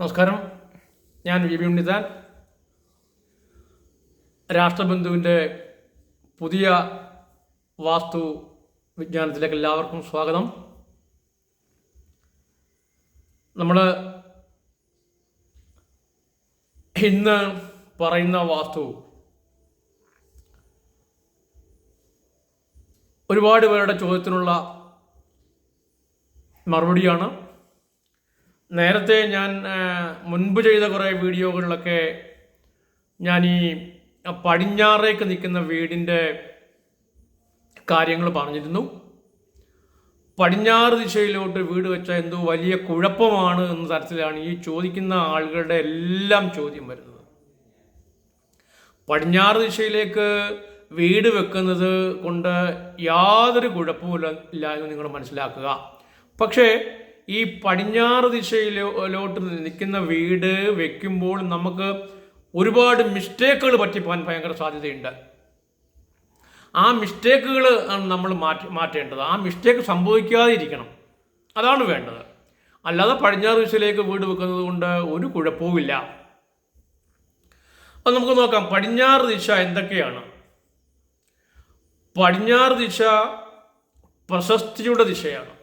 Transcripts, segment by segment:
നമസ്കാരം. ഞാൻ V B ഉണ്ണിതാൻ രാഷ്ട്രബന്ധുവിന്റെ പുതിയ വാസ്തു വിജ്ഞാനത്തിലേക്ക് എല്ലാവർക്കും സ്വാഗതം. നമ്മൾ ഇന്ന് പറയുന്ന വാസ്തു ഒരുപാട് പേരുടെ ചോദ്യത്തിനുള്ള മറുപടിയാണ്. നേരത്തെ ഞാൻ മുൻപ് ചെയ്ത കുറേ വീഡിയോകളിലൊക്കെ ഞാൻ ഈ പടിഞ്ഞാറേക്ക് നിൽക്കുന്ന വീടിന്റെ കാര്യങ്ങൾ പറഞ്ഞിരുന്നു. പടിഞ്ഞാറ് ദിശയിലോട്ട് വീട് വെച്ചാൽ എന്തോ വലിയ കുഴപ്പമാണ് എന്ന തരത്തിലാണ് ഈ ചോദിക്കുന്ന ആളുകളുടെ എല്ലാം ചോദ്യം വരുന്നത്. പടിഞ്ഞാറ് ദിശയിലേക്ക് വീട് വെക്കുന്നത് കൊണ്ട് യാതൊരു കുഴപ്പമില്ല ഇല്ല എന്ന് നിങ്ങൾ മനസ്സിലാക്കുക. പക്ഷേ ഈ പടിഞ്ഞാറ് ദിശയിലോട്ട് നിൽക്കുന്ന വീട് വെക്കുമ്പോൾ നമുക്ക് ഒരുപാട് മിസ്റ്റേക്കുകൾ പറ്റിപ്പോകാൻ ഭയങ്കര സാധ്യതയുണ്ട്. ആ മിസ്റ്റേക്കുകൾ നമ്മൾ മാറ്റി മാറ്റേണ്ടത്. ആ മിസ്റ്റേക്ക് സംഭവിക്കാതെ ഇരിക്കണം അതാണ് വേണ്ടത്. അല്ലാതെ പടിഞ്ഞാറ് ദിശയിലേക്ക് വീട് വെക്കുന്നത് കൊണ്ട് ഒരു കുഴപ്പവുമില്ല. അപ്പം നമുക്ക് നോക്കാം. പടിഞ്ഞാറ് ദിശ എന്തൊക്കെയാണ്? പടിഞ്ഞാറ് ദിശ പ്രശസ്തിയുടെ ദിശയാണ്.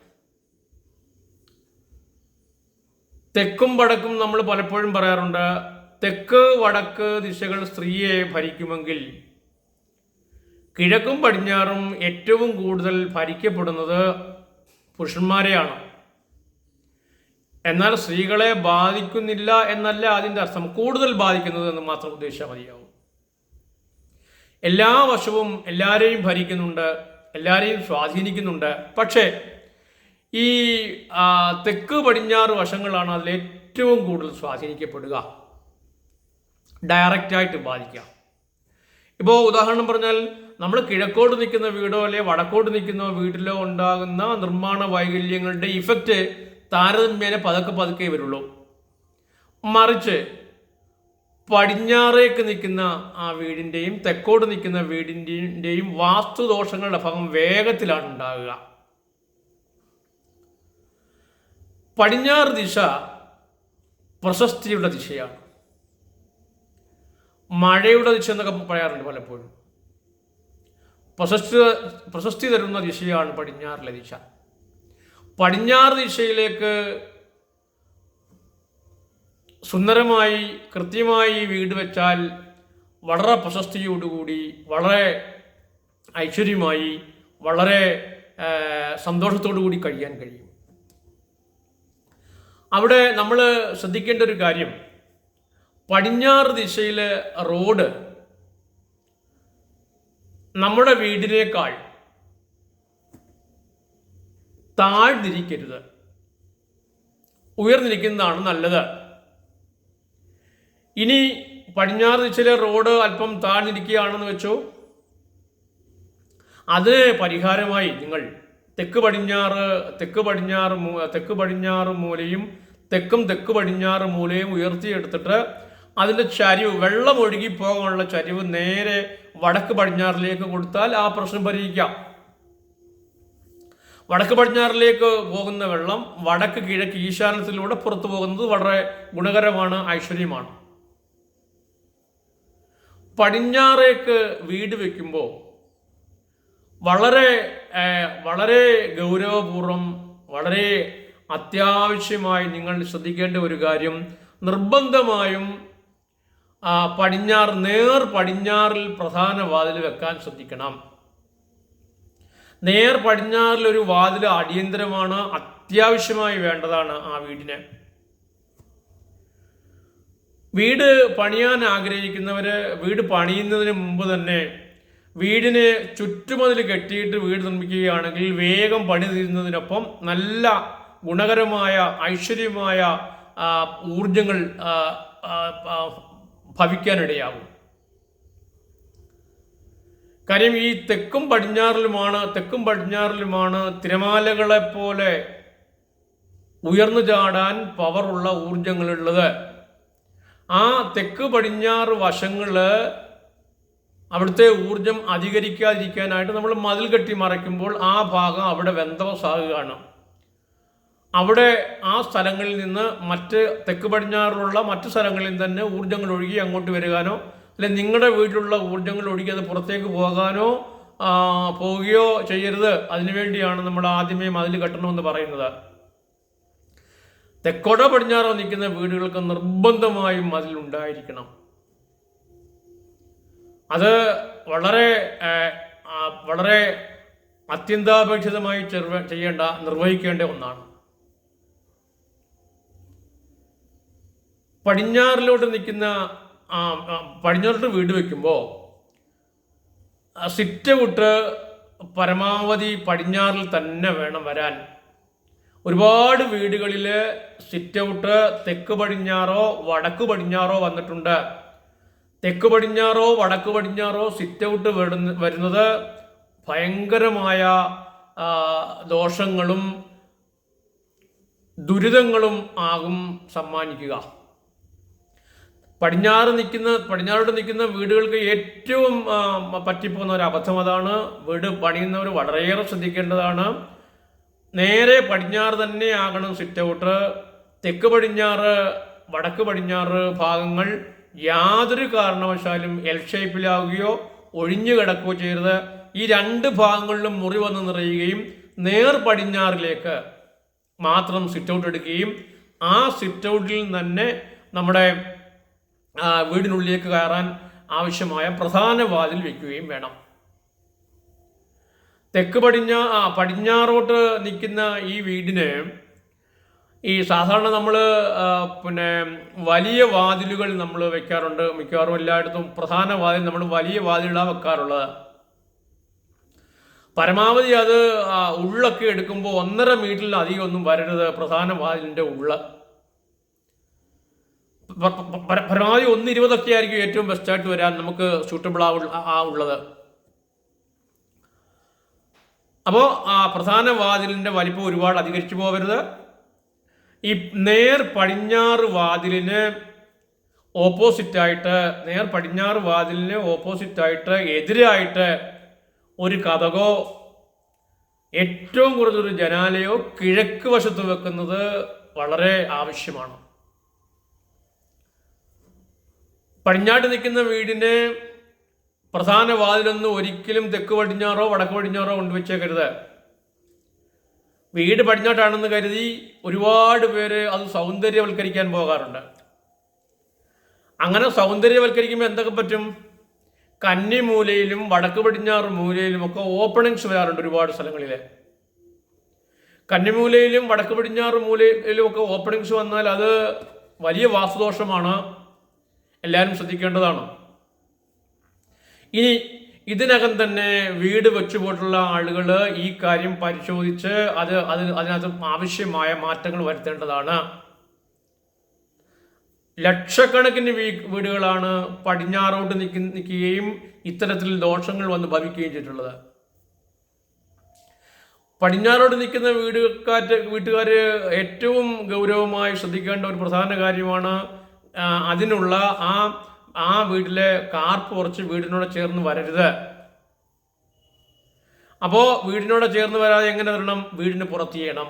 തെക്കും വടക്കും നമ്മൾ പലപ്പോഴും പറയാറുണ്ട് തെക്ക് വടക്ക് ദിശകൾ സ്ത്രീയെ ഭരിക്കുമെങ്കിൽ കിഴക്കും പടിഞ്ഞാറും ഏറ്റവും കൂടുതൽ ഭരിക്കപ്പെടുന്നത് പുരുഷന്മാരെയാണ്. എന്നാൽ സ്ത്രീകളെ ബാധിക്കുന്നില്ല എന്നല്ല അതിന്റെ അർത്ഥം. കൂടുതൽ ബാധിക്കുന്നത് എന്ന് മാത്രം ഉദ്ദേശിച്ചാൽ മതിയാവും. എല്ലാ വശവും എല്ലാവരെയും ഭരിക്കുന്നുണ്ട് എല്ലാവരെയും സ്വാധീനിക്കുന്നുണ്ട്. പക്ഷേ ഈ തെക്ക് പടിഞ്ഞാറ് വശങ്ങളാണ് അതിൽ ഏറ്റവും കൂടുതൽ സ്വാധീനിക്കപ്പെടുക. ഡയറക്റ്റായിട്ട് ബാധിക്കുക. ഇപ്പോൾ ഉദാഹരണം പറഞ്ഞാൽ നമ്മൾ കിഴക്കോട്ട് നിൽക്കുന്ന വീടോ അല്ലെ വടക്കോട്ട് നിൽക്കുന്ന വീട്ടിലോ ഉണ്ടാകുന്ന നിർമ്മാണ വൈകല്യങ്ങളുടെ ഇഫക്റ്റ് താരതമ്യേന പതുക്കെ പതുക്കെ വരുള്ളൂ. മറിച്ച് പടിഞ്ഞാറേക്ക് നിൽക്കുന്ന ആ വീടിന്റെയും തെക്കോട്ട് നിൽക്കുന്ന വീടിന്റെയും വാസ്തുദോഷങ്ങളുടെ ഭാഗം വേഗത്തിലാണ് ഉണ്ടാകുക. പടിഞ്ഞാറ് ദിശ പ്രശസ്തിയുടെ ദിശയാണ്. മഴയുടെ ദിശ എന്നൊക്കെ പറയാറുണ്ട് പലപ്പോഴും. പ്രശസ്തി പ്രശസ്തി തരുന്ന ദിശയാണ് പടിഞ്ഞാറിലെ ദിശ. പടിഞ്ഞാറ് ദിശയിലേക്ക് സുന്ദരമായി കൃത്യമായി വീട് വെച്ചാൽ വളരെ പ്രശസ്തിയോടുകൂടി വളരെ ഐശ്വര്യമായി വളരെ സന്തോഷത്തോടു കൂടി കഴിയാൻ കഴിയും. അവിടെ നമ്മൾ ശ്രദ്ധിക്കേണ്ട ഒരു കാര്യം. പടിഞ്ഞാറ് ദിശയിലെ റോഡ് നമ്മുടെ വീടിനേക്കാൾ താഴ്ന്നിരിക്കരുത്. ഉയർന്നിരിക്കുന്നതാണ് നല്ലത്. ഇനി പടിഞ്ഞാറ് ദിശയിലെ റോഡ് അല്പം താഴ്ന്നിരിക്കുകയാണെന്ന് വെച്ചോ. അത് പരിഹാരമായി നിങ്ങൾ തെക്ക് പടിഞ്ഞാറ് തെക്ക് പടിഞ്ഞാറ് തെക്ക് പടിഞ്ഞാറ് മൂലയും തെക്കും തെക്ക് പടിഞ്ഞാറ് മൂലയും ഉയർത്തിയെടുത്തിട്ട് അതിന്റെ ചരിവ് വെള്ളം ഒഴുകി പോകാനുള്ള ചരിവ് നേരെ വടക്ക് പടിഞ്ഞാറിലേക്ക് കൊടുത്താൽ ആ പ്രശ്നം പരിഹരിക്കാം. വടക്ക് പടിഞ്ഞാറിലേക്ക് പോകുന്ന വെള്ളം വടക്ക് കിഴക്ക് ഈശാനത്തിലൂടെ പുറത്തു പോകുന്നത് വളരെ ഗുണകരമാണ് ഐശ്വര്യമാണ്. പടിഞ്ഞാറേക്ക് വീട് വെക്കുമ്പോൾ വളരെ വളരെ ഗൗരവപൂർവം വളരെ അത്യാവശ്യമായി നിങ്ങൾ ശ്രദ്ധിക്കേണ്ട ഒരു കാര്യം നിർബന്ധമായും ആ, പടിഞ്ഞാറ് നേർ പടിഞ്ഞാറിൽ പ്രധാന വാതിൽ വെക്കാൻ ശ്രദ്ധിക്കണം. നേർ പടിഞ്ഞാറിൽ ഒരു വാതിൽ അടിയന്തരമാണ് അത്യാവശ്യമായി വേണ്ടതാണ് ആ വീടിന്. വീട് പണിയാൻ ആഗ്രഹിക്കുന്നവര് വീട് പണിയുന്നതിന് മുമ്പ് തന്നെ വീടിന് ചുറ്റുമതിൽ കെട്ടിയിട്ട് വീട് നിർമ്മിക്കുകയാണെങ്കിൽ വേഗം പണി തീരുന്നതിനൊപ്പം നല്ല ഗുണകരമായ ഐശ്വര്യമായ ഊർജങ്ങൾ ഭവിക്കാനിടയാകും. കാര്യം ഈ തെക്കും പടിഞ്ഞാറിലുമാണ് തെക്കും പടിഞ്ഞാറിലുമാണ് തിരമാലകളെ പോലെ ഉയർന്നു ചാടാൻ പവറുള്ള ഊർജങ്ങളുള്ളത് ആ തെക്ക് പടിഞ്ഞാറ് വശങ്ങൾ അവിടുത്തെ ഊർജം അധികരിക്കാതിരിക്കാനായിട്ട് നമ്മൾ മതിൽ കെട്ടി മറയ്ക്കുമ്പോൾ ആ ഭാഗം അവിടെ വെന്തവസാകുകയാണ്. അവിടെ ആ സ്ഥലങ്ങളിൽ നിന്ന് മറ്റ് തെക്ക് പടിഞ്ഞാറിലുള്ള മറ്റു സ്ഥലങ്ങളിൽ തന്നെ ഊർജങ്ങൾ ഒഴുകി അങ്ങോട്ട് വരികാനോ അല്ലെ നിങ്ങളുടെ വീട്ടിലുള്ള ഊർജങ്ങൾ ഒഴുകി അത് പുറത്തേക്ക് പോകാനോ പോവുകയോ ചെയ്യരുത്. അതിനുവേണ്ടിയാണ് നമ്മൾ ആദ്യമേ മതിൽ കെട്ടണമെന്ന് പറയുന്നത്. തെക്കോടോ പടിഞ്ഞാറോ നിൽക്കുന്ന വീടുകൾക്ക് നിർബന്ധമായും മതിലുണ്ടായിരിക്കണം അത് വളരെ വളരെ അത്യന്താപേക്ഷിതമായി ചെയ്യേണ്ട നിർവഹിക്കേണ്ട ഒന്നാണ്. പടിഞ്ഞാറിലോട്ട് നിൽക്കുന്ന പടിഞ്ഞാറോട്ട് വീട് വെക്കുമ്പോൾ സിറ്റ് ഔട്ട് പരമാവധി പടിഞ്ഞാറിൽ തന്നെ വേണം വരാൻ. ഒരുപാട് വീടുകളിൽ സിറ്റ് ഔട്ട് തെക്ക് പടിഞ്ഞാറോ വടക്ക് പടിഞ്ഞാറോ വന്നിട്ടുണ്ട്. തെക്ക് പടിഞ്ഞാറോ വടക്ക് പടിഞ്ഞാറോ സിറ്റ് ഔട്ട് വരുന്നത് ഭയങ്കരമായ ദോഷങ്ങളും ദുരിതങ്ങളും ആകും സമ്മാനിക്കുക. പടിഞ്ഞാറ് നിൽക്കുന്ന പടിഞ്ഞാറോട് നിൽക്കുന്ന വീടുകൾക്ക് ഏറ്റവും പറ്റിപ്പോകുന്ന ഒരു അബദ്ധം അതാണ്. വീട് പണിയുന്നവർ വളരെയേറെ ശ്രദ്ധിക്കേണ്ടതാണ്. നേരെ പടിഞ്ഞാറ് തന്നെ ആകണം സിറ്റ് ഔട്ട് തെക്ക് പടിഞ്ഞാറ് വടക്ക് പടിഞ്ഞാറ് ഭാഗങ്ങൾ യാതൊരു കാരണവശാലും എൽ ഷേപ്പിലാവുകയോ ഒഴിഞ്ഞു കിടക്കുകയോ ചെയ്യരുത്. ഈ രണ്ട് ഭാഗങ്ങളിലും മുറി വന്ന് നിറയുകയും നേർ പടിഞ്ഞാറിലേക്ക് മാത്രം സിറ്റ് ഔട്ട് എടുക്കുകയും ആ സിറ്റ് ഔട്ടിൽ തന്നെ നമ്മുടെ വീടിനുള്ളിലേക്ക് കയറാൻ ആവശ്യമായ പ്രധാന വാതിൽ വെക്കുകയും വേണം. തെക്ക് പടിഞ്ഞാ പടിഞ്ഞാറോട്ട് നിൽക്കുന്ന ഈ വീടിന് ഈ സാധാരണ നമ്മൾ പിന്നെ വലിയ വാതിലുകൾ നമ്മൾ വെക്കാറുണ്ട്. മിക്കവാറും എല്ലായിടത്തും പ്രധാന വാതിൽ നമ്മൾ വലിയ വാതിലാണ് വെക്കാറുള്ളത്. പരമാവധി അത് ഉള്ളൊക്കെ എടുക്കുമ്പോൾ ഒന്നര മീറ്ററിൽ അധികം ഒന്നും വരരുത്. പ്രധാന വാതിലിന്റെ ഉള്ള. പരമാവധി ഒന്ന് ഇരുപതൊക്കെ ആയിരിക്കും ഏറ്റവും ബെസ്റ്റായിട്ട് വരാൻ നമുക്ക് സൂട്ടബിൾ ആ ആ ഉള്ളത്. അപ്പോൾ ആ പ്രധാന വാതിലിന്റെ വലിപ്പം ഒരുപാട് അധികരിച്ചു പോകരുത്. ഈ നേർ പടിഞ്ഞാറ് വാതിലിന് ഓപ്പോസിറ്റായിട്ട് നേർ പടിഞ്ഞാറ് വാതിലിന് ഓപ്പോസിറ്റായിട്ട് എതിരായിട്ട് ഒരു കഥകോ ഏറ്റവും കുറഞ്ഞൊരു ജനാലയോ കിഴക്ക് വശത്ത് വെക്കുന്നത് വളരെ ആവശ്യമാണ്. പടിഞ്ഞാട്ട് നിൽക്കുന്ന വീടിന് പ്രധാന വാതിലൊന്നും ഒരിക്കലും തെക്ക് പടിഞ്ഞാറോ വടക്ക് പടിഞ്ഞാറോ കൊണ്ടുവച്ചേക്കരുത്. വീട് പടിഞ്ഞോട്ടാണെന്ന് കരുതി ഒരുപാട് പേര് അത് സൗന്ദര്യവൽക്കരിക്കാൻ പോകാറുണ്ട്. അങ്ങനെ സൗന്ദര്യവൽക്കരിക്കുമ്പോൾ എന്തൊക്കെ പറ്റും? കന്നി മൂലയിലും വടക്ക് പടിഞ്ഞാറ് മൂലയിലും ഒക്കെ ഓപ്പണിങ്സ് വരാറുണ്ട് ഒരുപാട് സ്ഥലങ്ങളിൽ കന്നിമൂലയിലും വടക്ക് പടിഞ്ഞാറ് മൂലയിലും ഒക്കെ ഓപ്പണിങ്സ് വന്നാൽ അത് വലിയ വാസ്തുദോഷമാണ് എല്ലാവരും ശ്രദ്ധിക്കേണ്ടതാണ്. ഇനി ഇതിനകം തന്നെ വീട് വെച്ചുപോയിട്ടുള്ള ആളുകൾ ഈ കാര്യം പരിശോധിച്ച് അത് അത് അതിനകത്ത് ആവശ്യമായ മാറ്റങ്ങൾ വരുത്തേണ്ടതാണ്. ലക്ഷക്കണക്കിന് വീ വീടുകളാണ് പടിഞ്ഞാറോട്ട് നിൽക്കി നിൽക്കുകയും ഇത്തരത്തിൽ ദോഷങ്ങൾ വന്ന് ഭവിക്കുകയും ചെയ്തിട്ടുള്ളത്. പടിഞ്ഞാറോട്ട് നിൽക്കുന്ന വീടുകാറ്റ് വീട്ടുകാർ ഏറ്റവും ഗൗരവമായി ശ്രദ്ധിക്കേണ്ട ഒരു പ്രധാന കാര്യമാണ് അതിനുള്ള ആ ആ വീട്ടിലെ കാർപ്പ് കുറച്ച് വീടിനോട് ചേർന്ന് വരരുത്. അപ്പോൾ വീടിനോട് ചേർന്ന് വരാതെ എങ്ങനെ വരണം? വീടിന് പുറത്ത് ചെയ്യണം.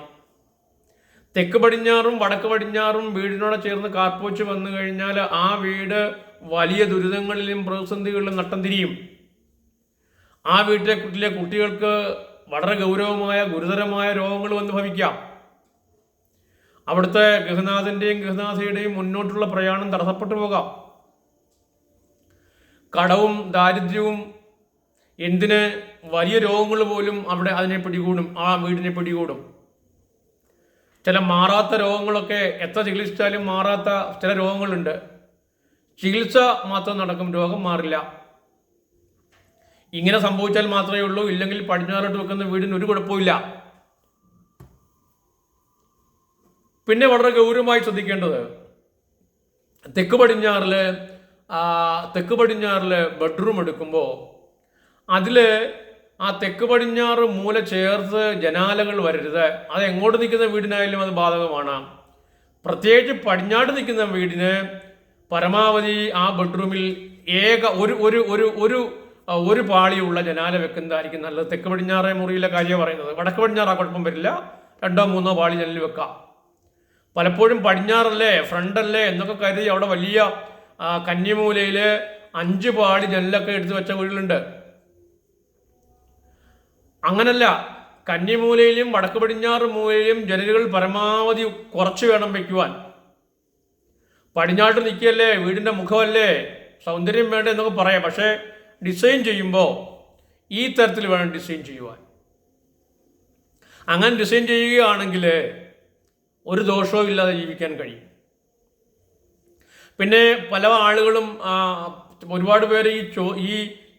തെക്ക് പടിഞ്ഞാറും വടക്ക് പടിഞ്ഞാറും വീടിനോട് ചേർന്ന് കാർപ്പോച്ച് വന്നു കഴിഞ്ഞാൽ ആ വീട് വലിയ ദുരിതങ്ങളിലും പ്രതിസന്ധികളിലും നട്ടം തിരിയും. ആ വീട്ടിലെ കുട്ടിലെ കുട്ടികൾക്ക് വളരെ ഗൗരവമായ ഗുരുതരമായ രോഗങ്ങൾ വന്ന് ഭവിക്കാം. അവിടുത്തെ ഗൃഹനാഥന്റെയും ഗൃഹനാഥയുടെയും മുന്നോട്ടുള്ള പ്രയാണം തടസ്സപ്പെട്ടു പോകാം. കടവും ദാരിദ്ര്യവും എന്തിന് വലിയ രോഗങ്ങൾ പോലും അവിടെ അതിനെ പിടികൂടും ആ വീടിനെ പിടികൂടും. ചില മാറാത്ത രോഗങ്ങളൊക്കെ എത്ര ചികിത്സിച്ചാലും മാറാത്ത ചില രോഗങ്ങളുണ്ട്. ചികിത്സ മാത്രം നടക്കും രോഗം മാറില്ല. ഇങ്ങനെ സംഭവിച്ചാൽ മാത്രമേ ഉള്ളൂ ഇല്ലെങ്കിൽ പടിഞ്ഞാറോട്ട് വെക്കുന്ന വീടിന് ഒരു കുഴപ്പമില്ല പിന്നെ വളരെ ഗൗരവമായി ശ്രദ്ധിക്കേണ്ടത് തെക്ക് പടിഞ്ഞാറിൽ തെക്ക് പടിഞ്ഞാറിലെ ബെഡ്റൂം എടുക്കുമ്പോൾ അതിൽ ആ തെക്ക് പടിഞ്ഞാറ് മൂല ചേർത്ത് ജനാലകൾ വരരുത്. അത് എങ്ങോട്ട് നിൽക്കുന്ന വീടിനായാലും അത് ബാധകമാണ്. പ്രത്യേകിച്ച് പടിഞ്ഞാട്ട് നിൽക്കുന്ന വീടിന് പരമാവധി ആ ബെഡ്റൂമിൽ ഏക ഒരു ഒരു ഒരു ഒരു ഒരു പാളിയുള്ള ജനാല വെക്കുന്നതായിരിക്കും നല്ലത്. തെക്ക് പടിഞ്ഞാറേ മുറിയിലെ കാര്യം പറയുന്നത്. വടക്ക് പടിഞ്ഞാറ് ആ കുഴപ്പം വരില്ല. രണ്ടോ മൂന്നോ പാളി ജനലിൽ വെക്കാം. പലപ്പോഴും പടിഞ്ഞാറല്ലേ ഫ്രണ്ടല്ലേ എന്നൊക്കെ കരുതി അവിടെ വലിയ ആ, കന്നിമൂലയിൽ അഞ്ച് പാടി ജനലൊക്കെ എടുത്തു വെച്ച വീടുകളുണ്ട് അങ്ങനല്ല കന്നിമൂലയിലും വടക്ക് പടിഞ്ഞാറ് മൂലയിലും ജനലുകൾ പരമാവധി കുറച്ച് വേണം വയ്ക്കുവാൻ പടിഞ്ഞാട്ട് നിൽക്കുകയല്ലേ വീടിന്റെ മുഖമല്ലേ സൗന്ദര്യം വേണ്ട എന്നൊക്കെ പറയാം. പക്ഷേ ഡിസൈൻ ചെയ്യുമ്പോൾ ഈ തരത്തിൽ വേണം ഡിസൈൻ ചെയ്യുവാൻ. അങ്ങനെ ഡിസൈൻ ചെയ്യുകയാണെങ്കിൽ ഒരു ദോഷവും ഇല്ലാതെ ജീവിക്കാൻ കഴിയും. പിന്നെ പല ആളുകളും ഒരുപാട് പേര് ഈ ചോ ഈ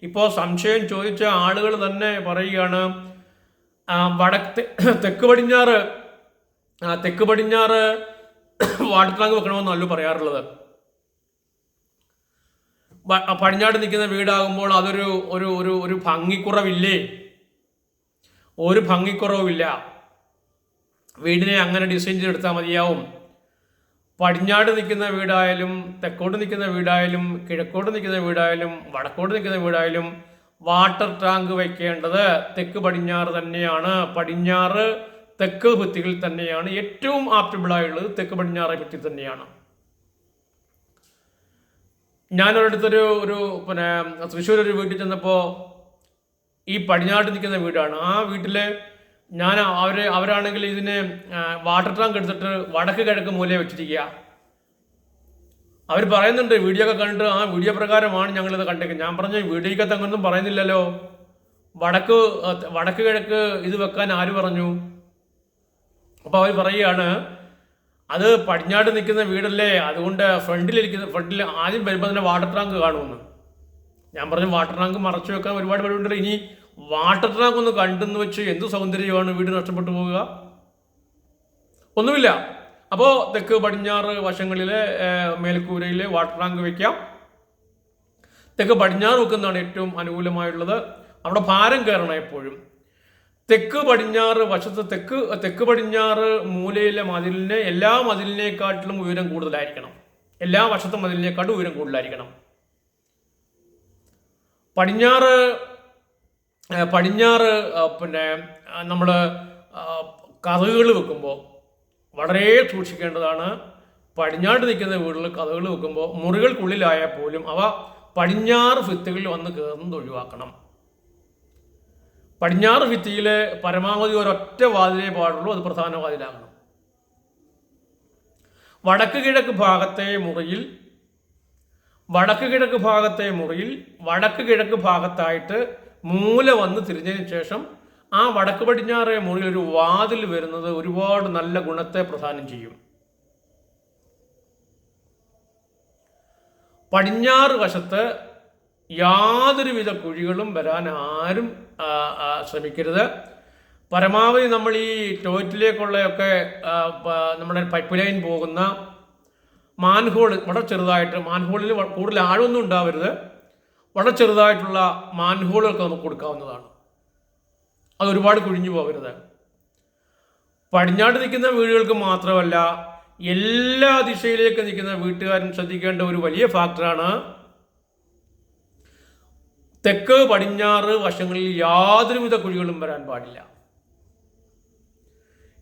ഇപ്പോൾ സംശയം ചോദിച്ച ആളുകൾ തന്നെ പറയുകയാണ് വടക്ക് തെക്ക് പടിഞ്ഞാറ് തെക്ക് പടിഞ്ഞാറ് വാട്ടർ ടാങ്ക് വെക്കണമെന്നല്ലോ പറയാറുള്ളത്. പടിഞ്ഞാട് നിൽക്കുന്ന വീടാകുമ്പോൾ അതൊരു ഒരു ഒരു ഒരു ഭംഗിക്കുറവില്ലേ? ഒരു ഭംഗിക്കുറവുമില്ല. വീടിനെ അങ്ങനെ ഡിസൈൻ ചെയ്തെടുത്താൽ മതിയാവും. പടിഞ്ഞാട് നിൽക്കുന്ന വീടായാലും തെക്കോട്ട് നിൽക്കുന്ന വീടായാലും കിഴക്കോട്ട് നിൽക്കുന്ന വീടായാലും വടക്കോട്ട് നിൽക്കുന്ന വീടായാലും വാട്ടർ ടാങ്ക് വയ്ക്കേണ്ടത് തെക്ക് പടിഞ്ഞാറ് തന്നെയാണ്. പടിഞ്ഞാറ് തെക്ക് ഭിത്തികൾ തന്നെയാണ്. ഏറ്റവും ആപ്റ്റബിളായുള്ളത് തെക്ക് പടിഞ്ഞാറ് ഭിത്തി തന്നെയാണ്. ഞാൻ ഞാനൊരിടത്തൊരു ഒരു പിന്നെ തൃശ്ശൂർ ഒരു വീട്ടിൽ ചെന്നപ്പോൾ ഈ പടിഞ്ഞാട്ട് നിൽക്കുന്ന വീടാണ്. ആ വീട്ടിൽ ഞാൻ അവർ അവരാണെങ്കിൽ ഇതിന് വാട്ടർ ടാങ്ക് എടുത്തിട്ട് വടക്ക് കിഴക്ക് മൂലയെ വെച്ചിരിക്കുക. അവർ പറയുന്നുണ്ട് വീഡിയോ ഒക്കെ കണ്ടിട്ട് ആ വീഡിയോ പ്രകാരമാണ് ഞങ്ങളിത് കണ്ടേക്കുന്നത്. ഞാൻ പറഞ്ഞു വീഡിയോക്കകത്ത് തങ്ങൊന്നും പറയുന്നില്ലല്ലോ. വടക്ക് വടക്ക് കിഴക്ക് ഇത് വെക്കാൻ ആര് പറഞ്ഞു? അപ്പോൾ അവർ പറയുകയാണ് അത് പടിഞ്ഞാട്ട് നിൽക്കുന്ന വീടല്ലേ? അതുകൊണ്ട് ഫ്രണ്ടിലിരിക്കുന്ന ഫ്രണ്ടിൽ ആദ്യം വരുമ്പോൾ തന്നെ വാട്ടർ ടാങ്ക് കാണുമെന്ന്. ഞാൻ പറഞ്ഞു വാട്ടർ ടാങ്ക് മറച്ചു വെക്കാൻ ഒരുപാട് പേരുണ്ട് ഇനി വാട്ടർ ടാങ്ക് ഒന്ന് കണ്ടെന്ന് വെച്ച് എന്ത് സൗന്ദര്യമാണ് വീട് നഷ്ടപ്പെട്ടു പോവുക? ഒന്നുമില്ല. അപ്പോൾ തെക്ക് പടിഞ്ഞാറ് വശങ്ങളിലെ മേൽക്കൂരയിലെ വാട്ടർ ടാങ്ക് വെക്കാം. തെക്ക് പടിഞ്ഞാറ് വെക്കുന്നതാണ് ഏറ്റവും അനുകൂലമായുള്ളത്. അവിടെ ഭാരം കയറണം എപ്പോഴും. തെക്ക് പടിഞ്ഞാറ് വശത്ത് തെക്ക് തെക്ക് പടിഞ്ഞാറ് മൂലയിലെ മതിലിന് എല്ലാ മതിലിനെക്കാട്ടിലും ഉയരം കൂടുതലായിരിക്കണം. എല്ലാ വശത്തും മതിലിനേക്കാട്ടും ഉയരം കൂടുതലായിരിക്കണം. പടിഞ്ഞാറ് പടിഞ്ഞാറ് പിന്നെ നമ്മൾ കഥകൾ വെക്കുമ്പോൾ വളരെ സൂക്ഷിക്കേണ്ടതാണ് പടിഞ്ഞാട്ട് നിൽക്കുന്ന വീടുകളിൽ കഥകൾ വെക്കുമ്പോൾ മുറികൾക്കുള്ളിലായാൽ പോലും അവ പടിഞ്ഞാറ് ഭിത്തികളിൽ വന്ന് കയറുന്നത് ഒഴിവാക്കണം. പടിഞ്ഞാറ് ഭിത്തിയിൽ പരമാവധി ഒരൊറ്റ വാതിലേ പാടുള്ളൂ അത് പ്രധാന വാതിലാകണം. വടക്ക് കിഴക്ക് ഭാഗത്തെ മുറിയിൽ വടക്ക് കിഴക്ക് ഭാഗത്തെ മുറിയിൽ വടക്ക് കിഴക്ക് ഭാഗത്തായിട്ട് മൂല വന്ന് തിരിഞ്ഞതിന് ശേഷം ആ വടക്ക് പടിഞ്ഞാറേ മുറിയിൽ ഒരു വാതിൽ വരുന്നത് ഒരുപാട് നല്ല ഗുണത്തെ പ്രദാനം ചെയ്യും. പടിഞ്ഞാറ് വശത്ത് യാതൊരുവിധ കുഴികളും വരാൻ ആരും ശ്രമിക്കരുത്. പരമാവധി നമ്മൾ ഈ ടോയ്ലറ്റിലേക്കുള്ളയൊക്കെ നമ്മുടെ പൈപ്പ് ലൈൻ പോകുന്ന മാൻഹോൾ വളരെ ചെറുതായിട്ട് മാൻഹോളിൽ കൂടുതൽ ആഴമൊന്നും ഉണ്ടാവരുത്. വളരെ ചെറുതായിട്ടുള്ള മാൻഹോളുകൾക്ക് നമുക്ക് കൊടുക്കാവുന്നതാണ്. അത് ഒരുപാട് കുഴിഞ്ഞു പോകരുത്. പടിഞ്ഞാട്ട് നിൽക്കുന്ന വീടുകൾക്ക് മാത്രമല്ല എല്ലാ ദിശയിലേക്കും നിൽക്കുന്ന വീട്ടുകാരും ശ്രദ്ധിക്കേണ്ട ഒരു വലിയ ഫാക്ടറാണ് തെക്ക് പടിഞ്ഞാറ് വശങ്ങളിൽ യാതൊരുവിധ കുഴികളും വരാൻ പാടില്ല.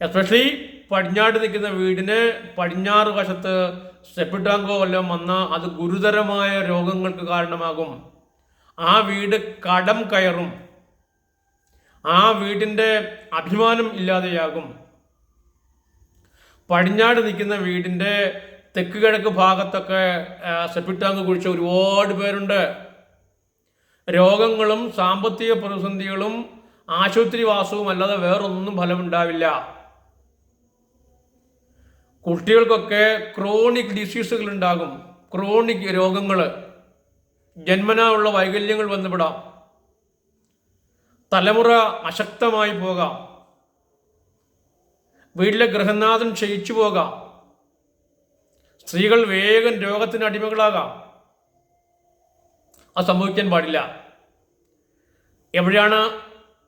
എസ്പെഷ്യലി പടിഞ്ഞാട്ട് നിൽക്കുന്ന വീടിന് പടിഞ്ഞാറ് വശത്ത് സെപ്പിട്ടാങ്കോ വല്ലതും വന്നാൽ അത് ഗുരുതരമായ രോഗങ്ങൾക്ക് കാരണമാകും. ആ വീട് കടം കയറും. ആ വീടിന്റെ അഭിമാനം ഇല്ലാതെയാകും. പടിഞ്ഞാട് നിൽക്കുന്ന വീടിന്റെ തെക്ക് കിഴക്ക് ഭാഗത്തൊക്കെ സെപ്റ്റിക് കുഴിച്ച ഒരുപാട് പേരുണ്ട്. രോഗങ്ങളും സാമ്പത്തിക പ്രതിസന്ധികളും ആശുപത്രിവാസവും അല്ലാതെ വേറൊന്നും ഫലമുണ്ടാവില്ല. കുട്ടികൾക്കൊക്കെ ക്രോണിക് ഡിസീസുകൾ ഉണ്ടാകും ക്രോണിക് രോഗങ്ങൾ ജന്മനാ ഉള്ള വൈകല്യങ്ങൾ വന്നുവിടാം. തലമുറ അശക്തമായി പോകാം. വീട്ടിലെ ഗൃഹനാഥൻ ക്ഷയിച്ചു പോകാം. സ്ത്രീകൾ വേഗം രോഗത്തിന് അടിമകളാകാം. അത് സംഭവിക്കാൻ പാടില്ല. എവിടെയാണ്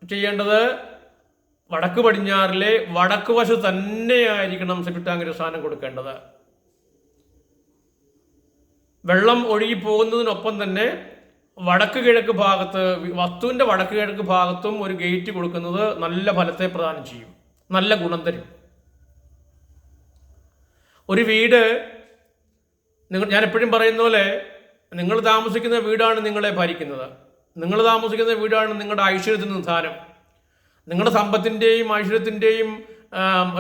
ചെയ്യേണ്ടത്? വടക്ക് പടിഞ്ഞാറിലെ വടക്ക് വശത്ത് തന്നെയായിരിക്കണം ടാങ്കിന് സ്ഥാനം കൊടുക്കേണ്ടത്. വെള്ളം ഒഴുകിപ്പോകുന്നതിനൊപ്പം തന്നെ വടക്ക് കിഴക്ക് ഭാഗത്ത് വസ്തുവിന്റെ വടക്ക് കിഴക്ക് ഭാഗത്തും ഒരു ഗേറ്റ് കൊടുക്കുന്നത് നല്ല ഫലത്തെ പ്രദാനം ചെയ്യും. നല്ല ഗുണം തരും. ഒരു വീട് നിങ്ങൾ ഞാൻ എപ്പോഴും പറയുന്ന പോലെ നിങ്ങൾ താമസിക്കുന്ന വീടാണ് നിങ്ങളെ ഭരിക്കുന്നത്. നിങ്ങൾ താമസിക്കുന്ന വീടാണ് നിങ്ങളുടെ ഐശ്വര്യത്തിന് നിധാനം. നിങ്ങളുടെ സമ്പത്തിന്റെയും ഐശ്വര്യത്തിന്റെയും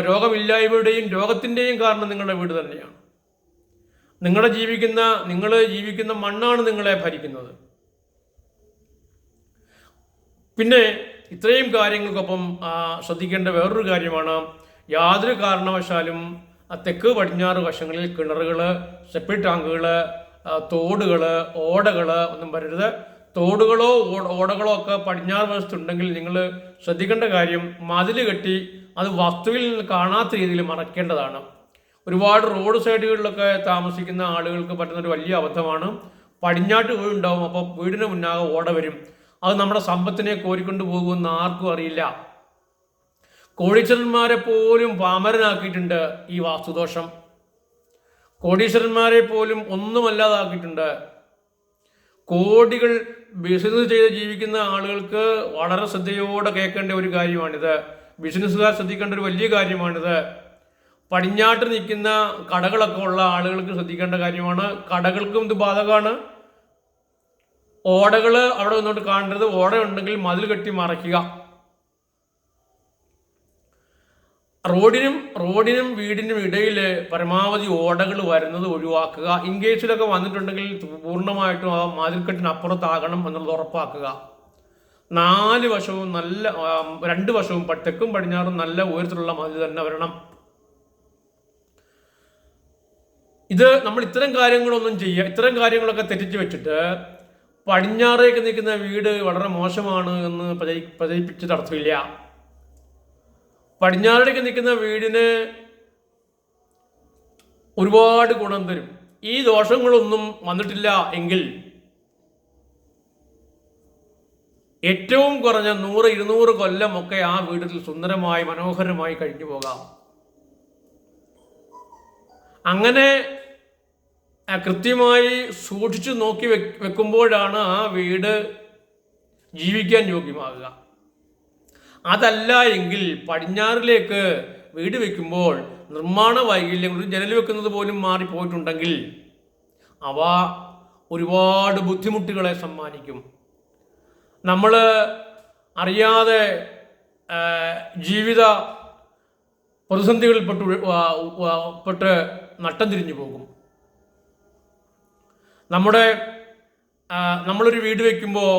രോഗമില്ലായ്മയുടെയും രോഗത്തിന്റെയും കാരണം നിങ്ങളുടെ വീട് തന്നെയാണ്. നിങ്ങളുടെ ജീവിക്കുന്ന നിങ്ങൾ ജീവിക്കുന്ന മണ്ണാണ് നിങ്ങളെ ഭരിക്കുന്നത്. പിന്നെ ഇത്രയും കാര്യങ്ങൾക്കൊപ്പം ശ്രദ്ധിക്കേണ്ട വേറൊരു കാര്യമാണ് യാതൊരു കാരണവശാലും തെക്ക് പടിഞ്ഞാറ് വശങ്ങളിൽ കിണറുകൾ സെപ്പി ടാങ്കുകൾ തോടുകൾ ഓടകൾ ഒന്നും വരരുത്. തോടുകളോ ഓടകളോ ഒക്കെ പടിഞ്ഞാറ് വശത്തുണ്ടെങ്കിൽ നിങ്ങൾ ശ്രദ്ധിക്കേണ്ട കാര്യം മതിൽ കെട്ടി അത് വസ്തുവിൽ കാണാത്ത രീതിയിൽ മറയ്ക്കേണ്ടതാണ്. ഒരുപാട് റോഡ് സൈഡുകളിലൊക്കെ താമസിക്കുന്ന ആളുകൾക്ക് പറ്റുന്ന ഒരു വലിയ അബദ്ധമാണ്. പടിഞ്ഞാട്ട് വീട് ഉണ്ടാവും അപ്പോൾ വീടിന് മുന്നാകെ ഓട വരും. അത് നമ്മുടെ സമ്പത്തിനെ കോരിക്കൊണ്ട് പോകുമെന്ന് ആർക്കും അറിയില്ല. കോടീശ്വരന്മാരെ പോലും പാമരനാക്കിയിട്ടുണ്ട് ഈ വാസ്തുദോഷം. കോടീശ്വരന്മാരെ പോലും ഒന്നുമല്ലാതാക്കിയിട്ടുണ്ട്. കോടികൾ ബിസിനസ് ചെയ്ത് ജീവിക്കുന്ന ആളുകൾക്ക് വളരെ ശ്രദ്ധയോടെ കേൾക്കേണ്ട ഒരു കാര്യമാണിത്. ബിസിനസ്സുകാർ ശ്രദ്ധിക്കേണ്ട ഒരു വലിയ കാര്യമാണിത്. പടിഞ്ഞാട്ട് നിൽക്കുന്ന കടകളൊക്കെ ഉള്ള ആളുകൾക്ക് ശ്രദ്ധിക്കേണ്ട കാര്യമാണ്. കടകൾക്കും ഇത് ബാധകമാണ്. ഓടകൾ അവിടെ നിന്നോട്ട് കാണേണ്ടത് ഓട ഉണ്ടെങ്കിൽ മതിൽ കെട്ടി മറയ്ക്കുക. റോഡിനും റോഡിനും വീടിനും ഇടയിൽ പരമാവധി ഓടകൾ വരുന്നത് ഒഴിവാക്കുക. ഇൻ കേസിലൊക്കെ വന്നിട്ടുണ്ടെങ്കിൽ പൂർണമായിട്ടും ആ മതിൽക്കെട്ടിനപ്പുറത്താകണം എന്നുള്ളത് ഉറപ്പാക്കുക. നാല് വശവും നല്ല രണ്ട് വശവും തെക്കും പടിഞ്ഞാറും നല്ല ഉയരത്തിലുള്ള മതിൽ തന്നെ വരണം. ഇത് നമ്മൾ ഇത്തരം കാര്യങ്ങളൊന്നും ചെയ്യുക ഇത്തരം കാര്യങ്ങളൊക്കെ തെറ്റിച്ച് വെച്ചിട്ട് പടിഞ്ഞാറേക്ക് നിൽക്കുന്ന വീട് വളരെ മോശമാണ് എന്ന് പ്രചരി പ്രചരിപ്പിച്ച് അർത്ഥമില്ല പടിഞ്ഞാറേക്ക് നിൽക്കുന്ന വീടിന് ഒരുപാട് ഗുണം തരും. ഈ ദോഷങ്ങളൊന്നും വന്നിട്ടില്ല എങ്കിൽ ഏറ്റവും കുറഞ്ഞ നൂറ് ഇരുന്നൂറ് കൊല്ലമൊക്കെ ആ വീട്ടിൽ സുന്ദരമായി മനോഹരമായി കഴിഞ്ഞു പോകാം. അങ്ങനെ കൃത്യമായി സൂക്ഷിച്ചു നോക്കി വെക്ക് വെക്കുമ്പോഴാണ് ആ വീട് ജീവിക്കാൻ യോഗ്യമാകുക. അതല്ല എങ്കിൽ പടിഞ്ഞാറിലേക്ക് വീട് വെക്കുമ്പോൾ നിർമ്മാണ വൈകല്യങ്ങൾ ജനൽ വെക്കുന്നത് പോലും മാറിപ്പോയിട്ടുണ്ടെങ്കിൽ അവ ഒരുപാട് ബുദ്ധിമുട്ടുകളെ സമ്മാനിക്കും. നമ്മൾ അറിയാതെ ജീവിത പ്രതിസന്ധികളിൽപ്പെട്ട് പെട്ട് നട്ടം തിരിഞ്ഞു പോകും. നമ്മുടെ നമ്മളൊരു വീട് വെക്കുമ്പോൾ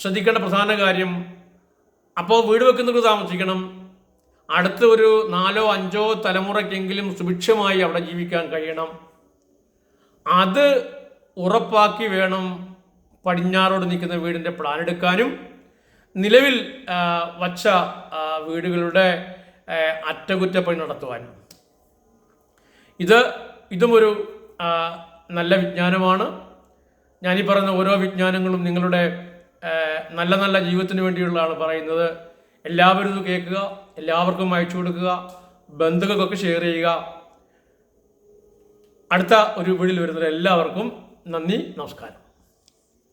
ശ്രദ്ധിക്കേണ്ട പ്രധാന കാര്യം അപ്പോൾ വീട് വെക്കുന്നവർക്ക് താമസിക്കണം. അടുത്ത ഒരു നാലോ അഞ്ചോ തലമുറയ്ക്കെങ്കിലും സുഭിക്ഷമായി അവിടെ ജീവിക്കാൻ കഴിയണം. അത് ഉറപ്പാക്കി വേണം പടിഞ്ഞാറോട് നിൽക്കുന്ന വീടിന്റെ പ്ലാൻ എടുക്കാനും. നിലവിൽ വച്ച വീടുകളുടെ അറ്റകുറ്റപ്പണി നടത്തുവാനും. ഇത് ഒരു നല്ല വിജ്ഞാനമാണ്. ഞാനീ പറയുന്ന ഓരോ വിജ്ഞാനങ്ങളും നിങ്ങളുടെ നല്ല നല്ല ജീവിതത്തിന് വേണ്ടിയുള്ളതാണ് പറയുന്നത്. എല്ലാവരും ഇത് കേൾക്കുക എല്ലാവർക്കും അയച്ചു കൊടുക്കുക ബന്ധുക്കൾക്കൊക്കെ ഷെയർ ചെയ്യുക. അടുത്ത ഒരു വീടിൽ വരുന്നത് എല്ലാവർക്കും നന്ദി നമസ്കാരം.